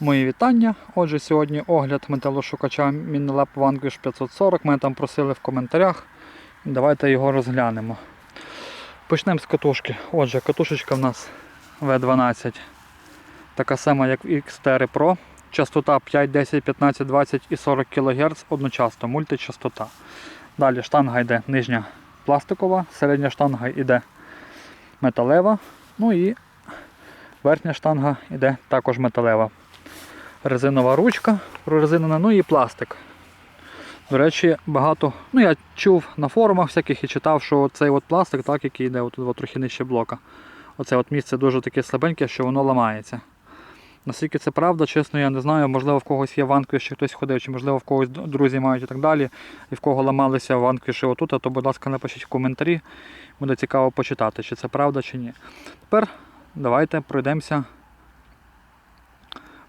Мої вітання. Отже, сьогодні огляд металошукача Мінелеп Vanquish 540. Мене там просили в коментарях. Давайте його розглянемо. Почнемо з катушки. Отже, катушечка в нас V12. Така сама, як в Xterra Pro. Частота 5, 10, 15, 20 і 40 кГц одночасно, мультичастота. Далі штанга йде нижня пластикова, середня штанга йде металева. Ну і верхня штанга йде також металева. Резинова ручка прорезинена, ну і пластик. До речі, багато. Ну, я чув на форумах всяких і читав, що цей от пластик, так, який йде от, от трохи нижче блока. Оце от місце дуже таке слабеньке, що воно ламається. Наскільки це правда, чесно, я не знаю. Можливо, в когось є ванквіш, чи хтось ходив, чи можливо в когось друзі мають і так далі. І в кого ламалися ванквіші отут, то, будь ласка, напишіть в коментарі. Буде цікаво почитати, чи це правда, чи ні. Тепер давайте пройдемося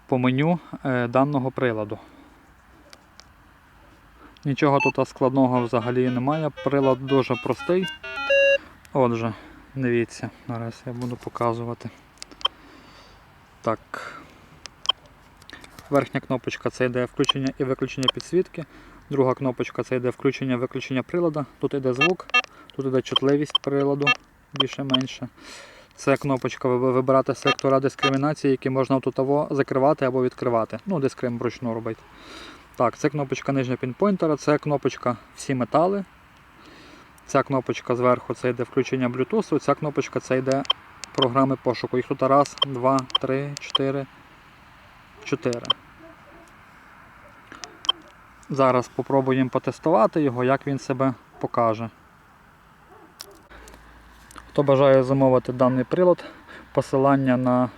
по меню е, даного приладу. Нічого тут складного взагалі немає. Прилад дуже простий. Отже, дивіться, зараз я буду показувати. Так. Верхня кнопочка це йде включення і виключення підсвітки. Друга кнопочка це йде включення і виключення прилада. Тут йде звук, тут йде чутливість приладу більше-менше. Це кнопочка вибирати сектора дискримінації, які можна тут закривати або відкривати. Ну, дискрим вручну робити. Так, це кнопочка нижня пінпойнтера, це кнопочка всі метали. Ця кнопочка зверху це йде включення Bluetooth, ця кнопочка це йде програми пошуку. Їх тут раз, два, три, чотири, чотири. Зараз спробуємо потестувати його, як він себе покаже. Хто бажає замовити даний прилад, посилання на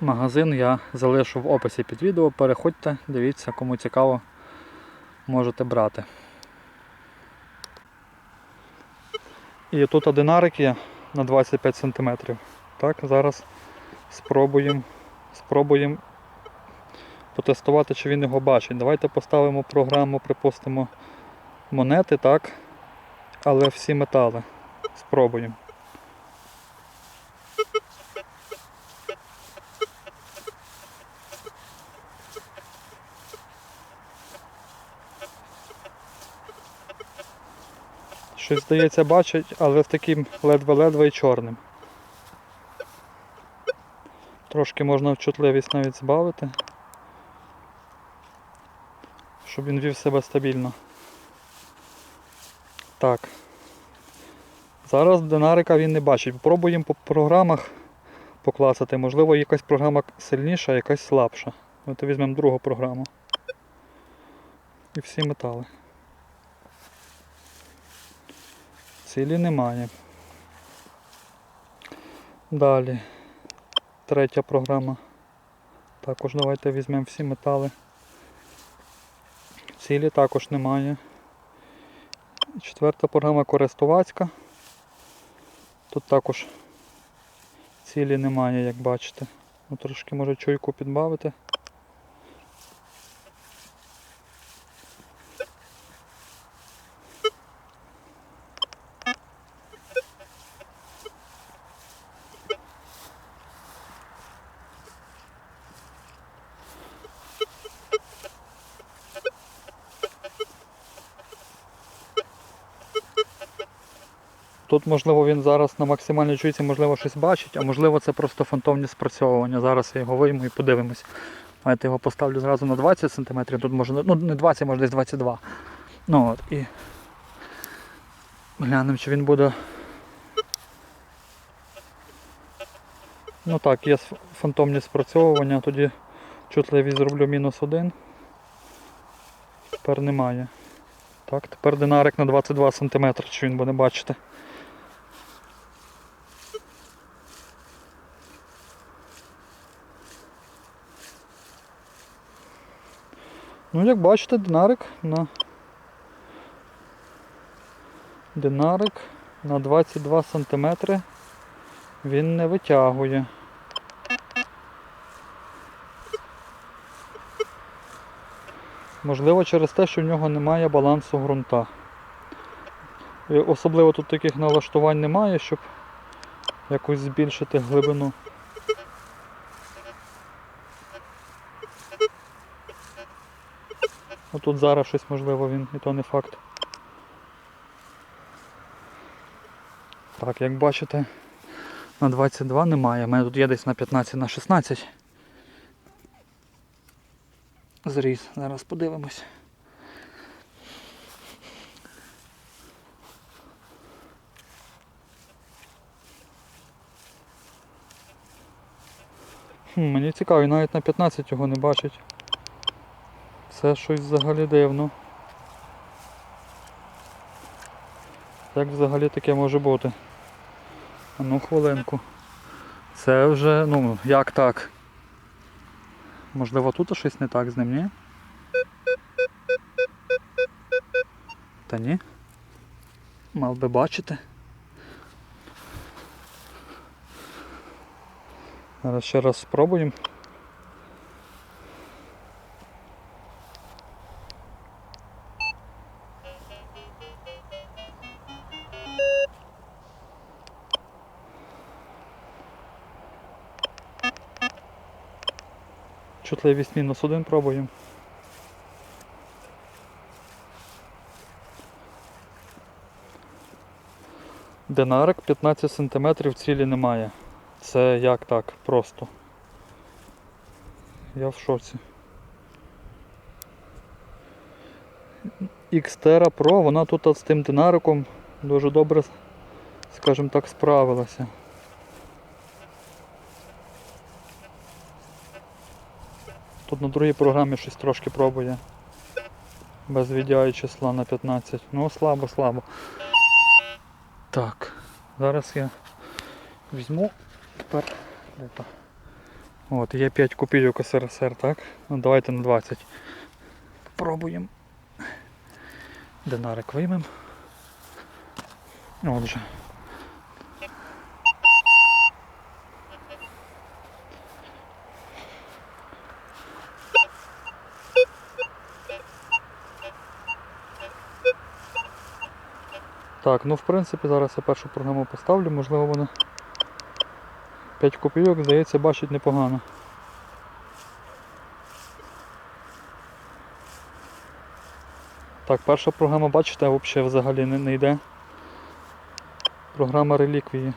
магазин я залишу в описі під відео. Переходьте, дивіться, кому цікаво, можете брати. І тут одинарик є на 25 см. Так, зараз спробуємо спробуємо потестувати, чи він його бачить. Давайте поставимо програму, припустимо, монети, так, але всі метали. Спробуємо. Щось здається бачить, але з таким ледве-ледве і чорним. Трошки можна чутливість навіть збавити, щоб він вів себе стабільно. Так. Зараз динарика він не бачить. Попробуємо по програмах покласти. Можливо, якась програма сильніша, якась слабша. От візьмемо другу програму. І всі метали. Цілі немає. Далі. Третя програма. Також давайте візьмемо всі метали. Цілі також немає. Четверта програма користувацька. Тут також цілі немає, як бачите. Ну, трошки може чуйку підбавити. Тут, можливо, він зараз на максимальній чуйці, можливо, щось бачить, а можливо це просто фантомні спрацьовування. Зараз я його вийму і подивимось. Давайте його поставлю зразу на 20 см, тут може, ну не 20, може десь 22. Ну от, і глянемо, чи він буде. Ну так, є фантомні спрацьовування, тоді чутливість зроблю мінус один. Тепер немає. Так, тепер динарик на 22 см, чи він буде бачити. Ну, як бачите, динарик на динарик на 22 см він не витягує. Можливо, через те, що в нього немає балансу ґрунта. Особливо тут таких налаштувань немає, щоб якось збільшити глибину. А тут зараз щось можливо він, і то не факт. Так, як бачите, на 22 немає. У мене тут є десь на 15 на 16. Зріз. Зараз подивимось. Хм, мені цікаво, і навіть на 15 його не бачить. Це щось взагалі дивно. Як взагалі таке може бути? Ну, хвилинку. Це вже, ну, як так? Можливо, тут щось не так з ним, ні? Та ні. Мав би бачити. Зараз ще раз спробуємо. Чутливість мінус один пробуємо. Динарик 15 см цілі немає. Це як так? Просто. Я в шоці. Xterra Pro, вона тут з тим динариком дуже добре, скажімо так, справилася. Тут на другій програмі щось трошки пробує. Без VDI числа на 15. Ну слабо, слабо. Так, зараз я візьму тепер. От, є 5 копійок СРСР, так? Ну давайте на 20. Пробуємо. Динарик виймемо. Отже. Так, ну в принципі зараз я першу програму поставлю, можливо вона 5 копійок, здається, бачить непогано. Так, перша програма, бачите, взагалі не, не йде. Програма реліквії.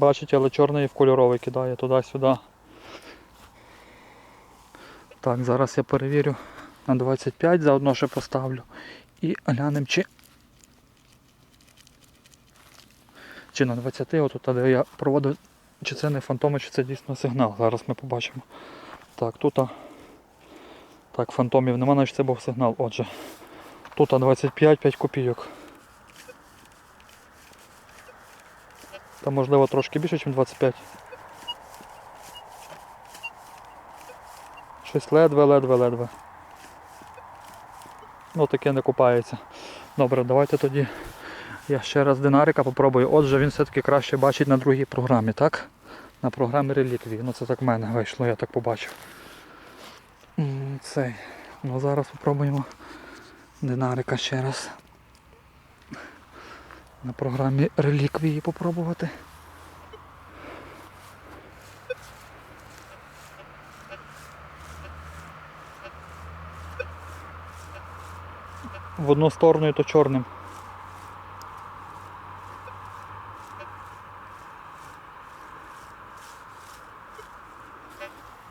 Бачите, але чорний в кольоровий кидає туди-сюди. Так, зараз я перевірю на 25, заодно ще поставлю. І глянемо, чи. Чи на 20, отут, де я проводив, чи це не фантоми, чи це дійсно сигнал. Зараз ми побачимо. Так, тут. Так, фантомів нема, значить це був сигнал. Отже. Тут 25 5 копійок. Там можливо трошки більше, ніж 25. Щось ледве, ледве, ледве. Ну таке не купається. Добре, давайте тоді я ще раз динарика попробую. Отже, він все-таки краще бачить на другій програмі, так? На програмі реліквії. Ну це так в мене вийшло, я так побачив. Цей. Ну зараз спробуємо динарика ще раз. На програмі реліквії попробувати. В одну сторону і то чорним.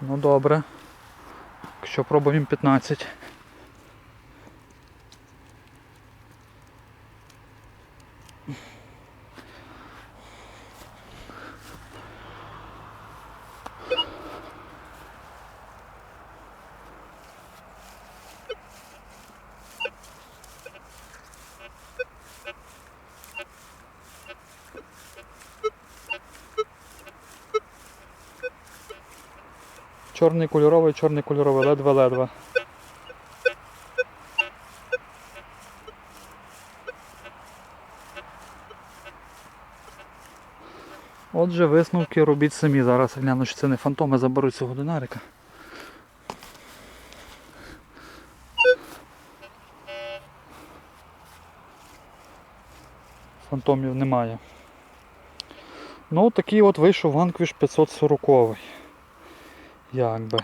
Ну добре. Якщо пробуємо 15. Чорний кольоровий, чорний кольоровий, ледве-ледве. Отже, висновки робіть самі. Зараз гляну, що це не фантоми, заберуть цього динарика. Фантомів немає. Ну, такий от вийшов Ванквіш 540. Якби.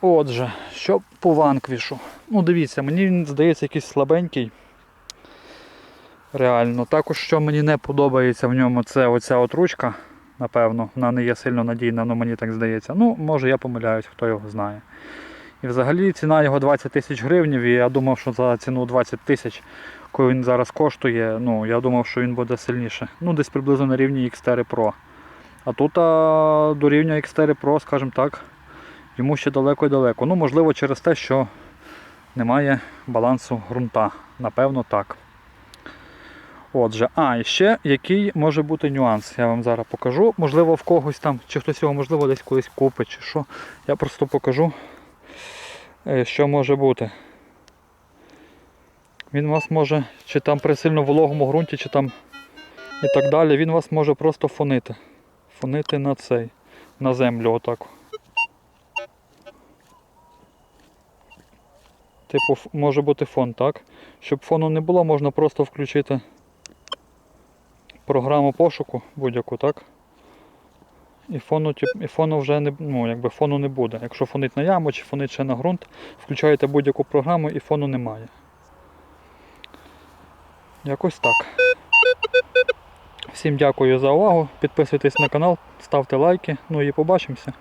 Отже, що по ванквішу. Ну, дивіться, мені він здається якийсь слабенький. Реально. Також, що мені не подобається в ньому, це оця от ручка. Напевно, вона не є сильно надійна, але мені так здається. Ну, може я помиляюсь, хто його знає. І взагалі ціна його 20 тисяч гривнів, і я думав, що за ціну 20 тисяч, коли він зараз коштує, ну, я думав, що він буде сильніше. Ну, десь приблизно на рівні X4 Pro. А тут а, до рівня X4 Pro, скажімо так, йому ще далеко і далеко. Ну, можливо, через те, що немає балансу ґрунта. Напевно, так. Отже, а, і ще який може бути нюанс, я вам зараз покажу. Можливо, в когось там, чи хтось його, можливо, десь колись купить, чи що. Я просто покажу, е, що може бути. Він вас може, чи там при сильно вологому ґрунті, чи там і так далі, він вас може просто фонити. Фонити на цей, на землю отак. Типу, може бути фон, так? Щоб фону не було, можна просто включити програму пошуку будь-яку, так? І фону, і фону вже не, ну, якби фону не буде. Якщо фонить на яму чи фонить ще на ґрунт, включаєте будь-яку програму і фону немає. Якось так. Всім дякую за увагу. Підписуйтесь на канал, ставте лайки. Ну і побачимося.